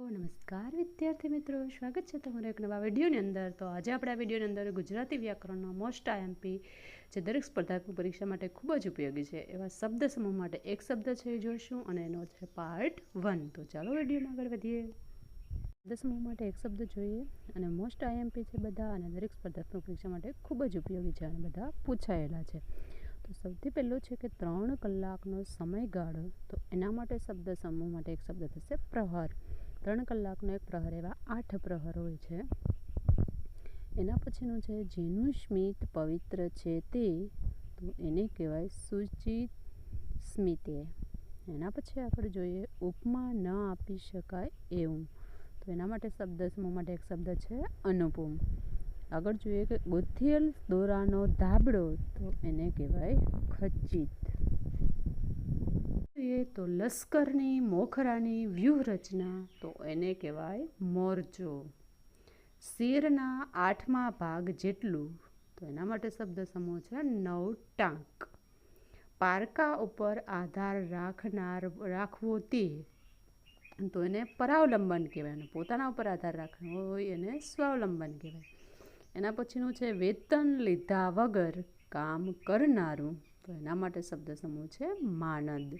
નમસ્કાર વિદ્યાર્થી મિત્રો, સ્વાગત છે તમારું એક નવા વિડીયોની અંદર. તો આજે આપણે આ વિડીયોની અંદર ગુજરાતી વ્યાકરણનો મોસ્ટ આઈએમપી જે દરેક સ્પર્ધાત્મક પરીક્ષા માટે ખૂબ જ ઉપયોગી છે, એવા શબ્દ સમૂહ માટે એક શબ્દ છે એ જોઈશું અને એનો છે પાર્ટ વન તો ચાલો વિડીયોમાં આગળ વધીએ. શબ્દ સમૂહ માટે એક શબ્દ જોઈએ અને મોસ્ટ આઈએમપી છે બધા અને દરેક સ્પર્ધાત્મક પરીક્ષા માટે ખૂબ જ ઉપયોગી છે અને બધા પૂછાયેલા છે. તો સૌથી પહેલું છે કે ત્રણ કલાકનો સમયગાળો, તો એના માટે શબ્દ સમૂહ માટે એક શબ્દ થશે પ્રહર. ત્રણ કલાકનો એક પ્રહર, એવા આઠ પ્રહર હોય છે. એના પછીનું છે, જેનું સ્મિત પવિત્ર છે તે, તો એને કહેવાય સુચિત સ્મિતે. એના પછી આપણે જોઈએ, ઉપમા ન આપી શકાય એવું. તો એના માટે શબ્દ, સમૂહ માટે એક શબ્દ છે, અનુપમ. આગળ જોઈએ કે ગુથિયલ દોરાનો ધાબળો, તો એને કહેવાય ખચિત. જોઈએ તો લશ્કરની, મોખરાની વ્યૂહરચના તો એને કહેવાય મોરચો. શેરના આઠમા ભાગ જેટલું, તો એના માટે શબ્દ સમૂહ છે નવ ટાંક પારકા ઉપર આધાર રાખનાર, રાખવો તે. તો એને પરાવલંબન કહેવાય અને પોતાના ઉપર આધાર રાખવો હોય એને સ્વાવલંબન કહેવાય. એના પછીનું છે વેતન લીધા વગર કામ કરનારું, તો એના માટે શબ્દ સમૂહ છે માનદ.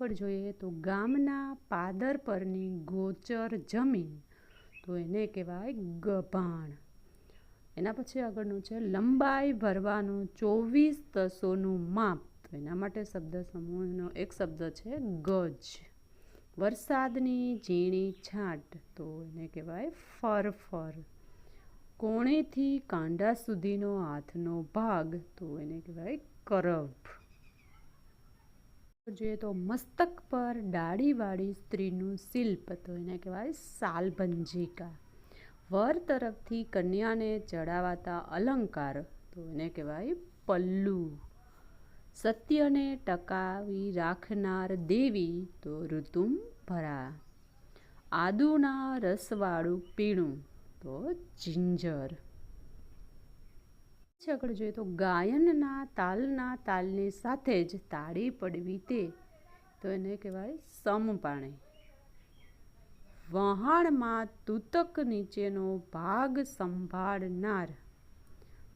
આગળ જોઈએ તો ગામના પાદર પરની ગોચર જમીન તો એને કહેવાય ગભાણ. એના પછી આગળનું છે, લંબાઈ ભરવાનું ચોવીસ તસોનું માપ. તો એના માટે શબ્દ સમૂહનો એક શબ્દ છે, ગજ. વરસાદની ઝીણી છાંટ તો એને કહેવાય ફર ફર કોણેથી કાંડા સુધીનો હાથનો ભાગ તો એને કહેવાય કરવ જોઈએ તો મસ્તક પર ડાળીવાળી સ્ત્રીનું શિલ્પ, તો એને કહેવાય સાલભંજિકા વર તરફથી કન્યાને ચડાવાતા અલંકાર, તો એને કહેવાય પલ્લુ. સત્યને ટકાવી રાખનાર દેવી, તો ઋતુમ ભરા. આદુના રસવાળું પીણું, તો જિંજર. પછી આગળ જોઈએ તો ગાયનના તાલના તાલની સાથે જ તાળી પડવી તે. તો એને કહેવાય સમપાણી. વહાણમાં તૂતક નીચેનો ભાગ સંભાળનાર.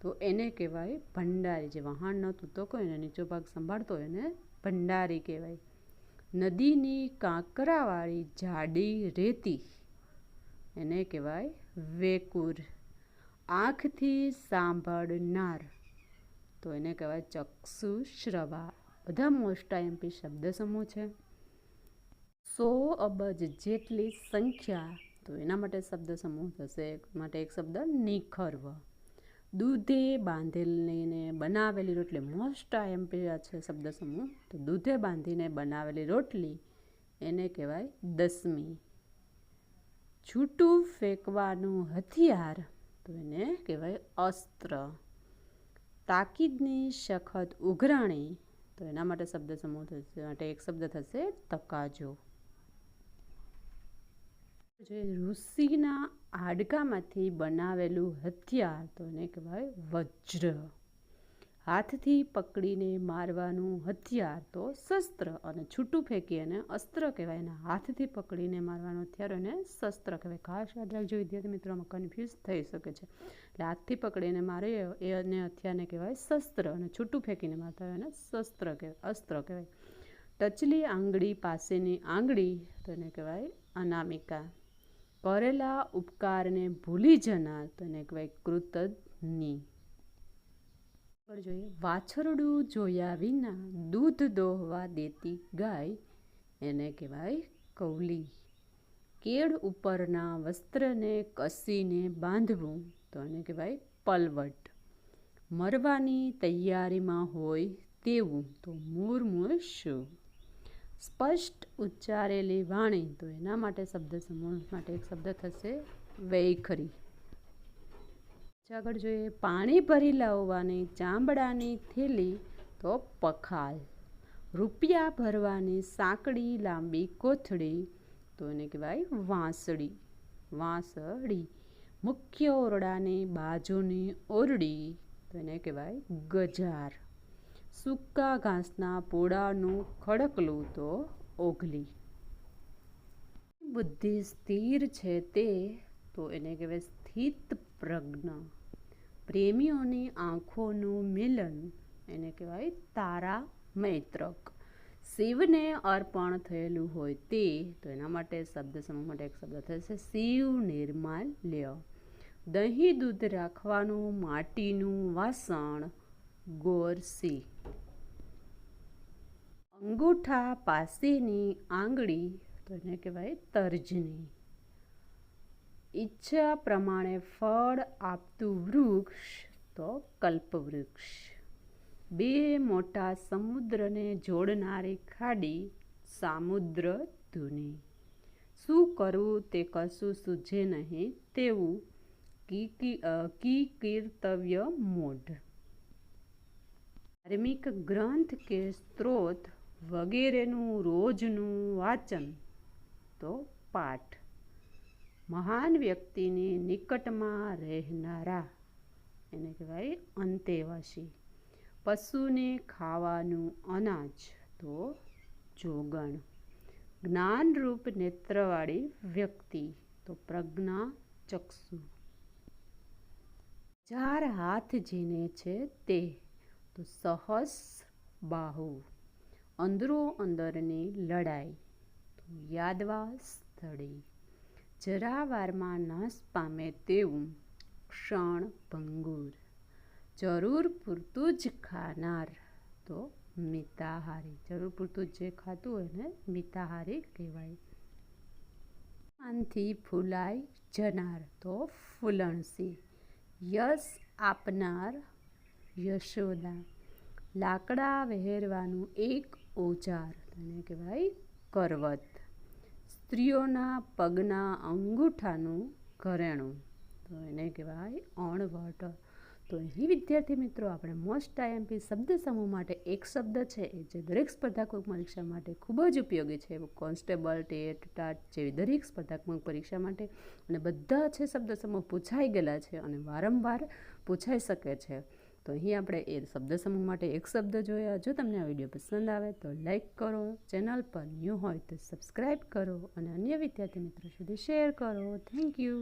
તો એને કહેવાય ભંડારી. જે વહાણનો તૂતક હોય એને નીચો ભાગ સંભાળતો હોય એને ભંડારી કહેવાય. નદીની કાંકરાવાળી જાડી રેતી. એને કહેવાય વેકુર. આંખથી સાંભળનાર. તો એને કહેવાય ચક્ષુ શ્રવા. બધા મોસ્ટ આઈએમપી શબ્દ સમૂહ છે. સો અબજ જેટલી સંખ્યા. તો એના માટે શબ્દ સમૂહ થશે. માટે એક શબ્દ નિખર્વ. દૂધે બાંધેલીને બનાવેલી રોટલી. મોસ્ટ આઈએમપી છે શબ્દ સમૂહ. તો દૂધે બાંધીને બનાવેલી રોટલી એને કહેવાય દસમી. છૂટું ફેંકવાનું હથિયાર. તો એને કહેવાય અસ્ત્ર. તાકીદની સખત ઉઘરાણી, તો એના માટે શબ્દ સમૂહ થશે, માટે એક શબ્દ થશે તકાજો. ઋષિના હાડકામાંથી બનાવેલું હથિયાર, તો એને કહેવાય વજ્ર. હાથથી પકડીને મારવાનું હથિયાર તો શસ્ત્ર અને છૂટું ફેંકી અને અસ્ત્ર કહેવાય. અને હાથથી પકડીને મારવાનું હથિયાર અને શસ્ત્ર કહેવાય. ખાસ યાદ રાખજો, વિદ્યાર્થી મિત્રોમાં કન્ફ્યુઝ થઈ શકે છે. એટલે હાથથી પકડીને મારે એ અને હથિયારને કહેવાય શસ્ત્ર અને છૂટું ફેંકીને મારતા હોય એને શસ્ત્ર કહેવાય, અસ્ત્ર કહેવાય. ટચલી આંગળી પાસેની આંગળી તો એને કહેવાય અનામિકા. કરેલા ઉપકારને ભૂલી જનાર તો એને કહેવાય કૃતજ્ઞ. પર જોઈએ. વાછરડું જોયા વિના દૂધ દોહવા દેતી ગાય એને કહેવાય કૌલી. કેળ ઉપરના વસ્ત્રને કસીને બાંધવું તો એને કહેવાય પલવટ. મરવાની તૈયારીમાં હોય તેવું તો મૂર્મુષુ સ્પષ્ટ ઉચ્ચારેલી વાણી તો એના માટે શબ્દ સમૂહ માટે એક શબ્દ થશે વૈખરી આગળ જોઈએ, પાણી ભરી લાવવાની ચામડાની થેલી તો પખાલ. રૂપિયા ભરવાની સાંકડી, લાંબી કોથળી તો એને કહેવાય વાંસળી. વાંસળી. મુખ્ય ઓરડાની બાજુની ઓરડી તો એને કહેવાય ગજાર. સૂકા ઘાસના પોડાનું ખડકલું તો ઓઘલી બુદ્ધિ સ્થિર છે તે તો એને કહેવાય સ્થિત પ્રજ્ઞ. પ્રેમીઓની આંખોનું મિલન, એને કહેવાય તારા મૈત્રક શિવને અર્પણ થયેલું હોય તે, તો એના માટે શબ્દ સમૂહ માટે એક શબ્દ થશે શિવ નિર્માલ્ય. દહીં દૂધ રાખવાનું માટીનું વાસણ ગોરસી અંગૂઠા પાસેની આંગળી, તો એને કહેવાય તર્જની. ઈચ્છા પ્રમાણે ફળ આપતું વૃક્ષ તો કલ્પવૃક્ષ. બે મોટા સમુદ્રને જોડનારી ખાડી સામુદ્ર ધૂની. શું કરવું તે કશું સૂઝે નહીં તેવું કી કીર્તવ્ય મોઢ. ધાર્મિક ગ્રંથ કે સ્ત્રોત વગેરેનું રોજનું વાંચન તો પાઠ. મહાન વ્યક્તિની નિકટમાં રહેનારા. એને કહેવાય અંતેવાસી. પશુને ખાવાનું અનાજ તો જોગણ. જ્ઞાનરૂપ નેત્રવાળી વ્યક્તિ તો પ્રજ્ઞા ચક્ષુ. ચાર હાથ જેને છે તે તો સહસ બાહુ. અંદરો અંદરની લડાઈ તો યાદવા સ્થળે. જરા વારમાં નાશ પામે તેવું ક્ષણ ભંગુર. જરૂર પૂરતું જ ખાનાર તો મિતાહારી. જરૂર પૂરતું જે ખાતું હોય ને, મિતાહારી કહેવાય. આનથી ફૂલાઈ જનાર તો ફૂલણસી. યશ આપનાર યશોદા. લાકડા વહેરવાનું એક ઓજાર. તેને કહેવાય કરવત. સ્ત્રીઓના પગના અંગૂઠાનું ઘરેણું. તો એને કહેવાય અણવટ. તો અહીં વિદ્યાર્થી મિત્રો, આપણે મોસ્ટ આઈએમપી શબ્દ સમૂહ માટે એક શબ્દ છે, એ જે દરેક સ્પર્ધાત્મક પરીક્ષા માટે ખૂબ જ ઉપયોગી છે. કોન્સ્ટેબલ, ટેટ, ટાટ જેવી દરેક સ્પર્ધાત્મક પરીક્ષા માટે. અને બધા છે શબ્દ સમૂહ પૂછાઈ ગયેલા છે અને વારંવાર પૂછાઈ શકે છે. તો અહીં આપણે એ શબ્દ સમૂહ માટે એક શબ્દ જોયા. જો તમને આ વીડિયો પસંદ આવે તો લાઈક કરો, ચેનલ પર ન્યૂ હોય તો સબસ્ક્રાઈબ કરો અને અન્ય વિદ્યાર્થી મિત્રો સુધી શેર કરો. Thank you